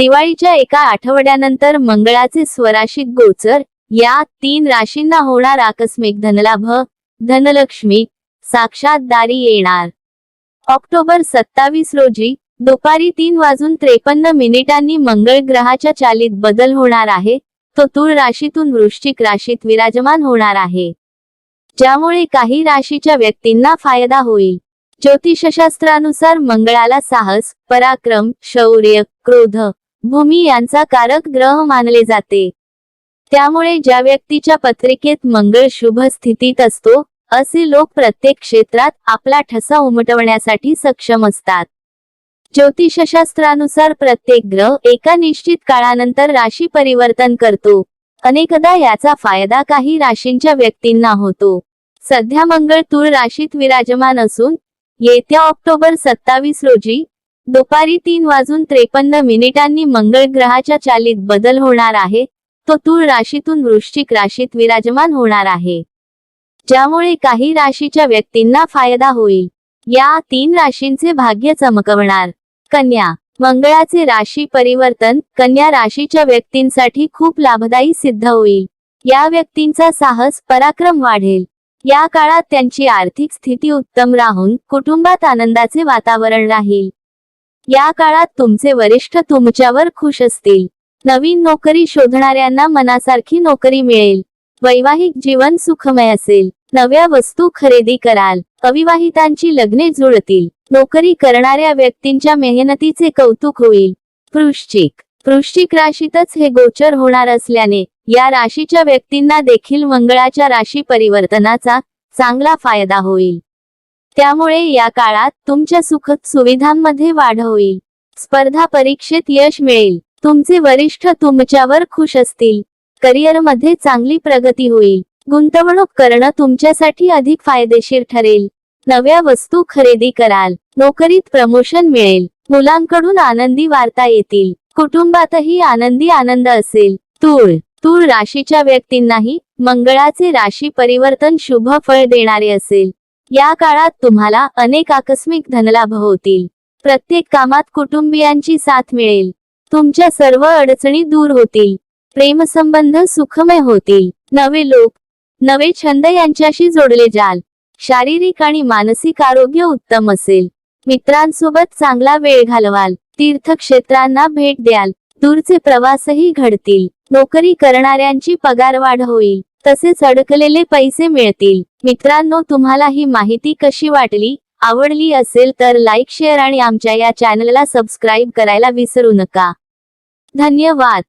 दिवाळीच्या एका आठवड्यानंतर मंगळाचे स्वराशिक गोचर या तीन राशींना होणार आकस्मिक धनलाभ धनलक्ष्मी साक्षात दारी येणार. ऑक्टोबर सत्तावीस रोजी दुपारी तीन वाजून त्रेपन्न मिनिटांनी मंगळ ग्रहाच्या चालीत बदल होणार आहे तो तूळ राशीतून वृश्चिक राशीत विराजमान होणार आहे. ज्यामुळे काही राशीच्या व्यक्तींना फायदा होईल. ज्योतिषशास्त्रानुसार मंगळाला साहस पराक्रम शौर्य क्रोध भूमी यांचा कारक ग्रह मानले जाते. त्यामुळे ज्या व्यक्तीच्या पत्रिकेत मंगळ शुभ स्थितीत असतो असे लोक प्रत्येक क्षेत्रात आपला ठसा उमटवण्यासाठी सक्षम असतात. ज्योतिषशास्त्रानुसार प्रत्येक ग्रह एका निश्चित काळानंतर राशी परिवर्तन करतो. अनेकदा याचा फायदा काही राशींच्या व्यक्तींना होतो. सध्या मंगळ तूळ राशीत विराजमान असून येत्या ऑक्टोबर सत्तावीस रोजी दुपारी तीन वाजून त्रेपन्न मिनिटांनी मंगळ ग्रहाच्या चालीत बदल होणार आहे तो तूळ राशीतून वृश्चिक राशीत विराजमान होणार आहे. ज्यामुळे काही राशीच्या व्यक्तींना फायदा होईल. या तीन राशींचे भाग्य चमकवणार. कन्या मंगळाचे राशी परिवर्तन कन्या राशीच्या व्यक्तींसाठी खूप लाभदायी सिद्ध होईल. या व्यक्तींचा साहस पराक्रम वाढेल. या काळात त्यांची आर्थिक स्थिती उत्तम राहून कुटुंबात आनंदाचे वातावरण राहील. या काळात तुमचे वरिष्ठ तुमच्यावर खुश असतील. नवीन नोकरी शोधणाऱ्यांना मनासारखी नोकरी मिळेल. वैवाहिक जीवन सुखमय असेल. नव्या वस्तू खरेदी कराल. अविवाहितांची लग्ने जुळतील. नोकरी करणाऱ्या व्यक्तींच्या मेहनतीचे कौतुक होईल. वृश्चिक. वृश्चिक राशीतच हे गोचर होणार असल्याने या राशीच्या व्यक्तींना देखील मंगळाच्या राशी परिवर्तनाचा चांगला फायदा होईल. त्यामुळे या काळात तुमच्या सुख सुविधांमध्ये वाढ होईल. स्पर्धा परीक्षेत यश मिळेल. तुमचे वरिष्ठ तुमच्यावर खुश असतील. करिअरमध्ये चांगली प्रगती होईल. गुंतवणूक करणं तुमच्यासाठी अधिक फायदेशीर ठरेल. नव्या वस्तू खरेदी कराल. नोकरीत प्रमोशन मिळेल. मुलांकडून आनंदी वार्ता येतील. कुटुंबातही आनंदी आनंद असेल. तूळ. तूळ राशीच्या व्यक्तींनाही मंगळाचे राशी परिवर्तन शुभ फळ देणारे असेल. या काळात तुम्हाला अनेक आकस्मिक धनलाभ होतील. प्रत्येक कामात कुटुंबियांची साथ मिळेल. तुमच्या सर्व अडचणी दूर होतील. प्रेमसंबंध सुखमय होतील. नवे लोक नवे छंद यांच्याशी जोडले जाल. शारीरिक आणि मानसिक आरोग्य उत्तम असेल. मित्रांसोबत चांगला वेळ घालवाल. तीर्थक्षेत्रांना भेट द्याल. दूरचे प्रवासही घडतील. नोकरी करणाऱ्यांची पगारवाढ होईल. तसेच अडकलेले पैसे मिळतील. मित्रांनो तुम्हाला ही माहिती कशी वाटली आवडली असेल तर लाईक शेअर आणि आमच्या या चॅनलला सबस्क्राईब करायला विसरू नका. धन्यवाद.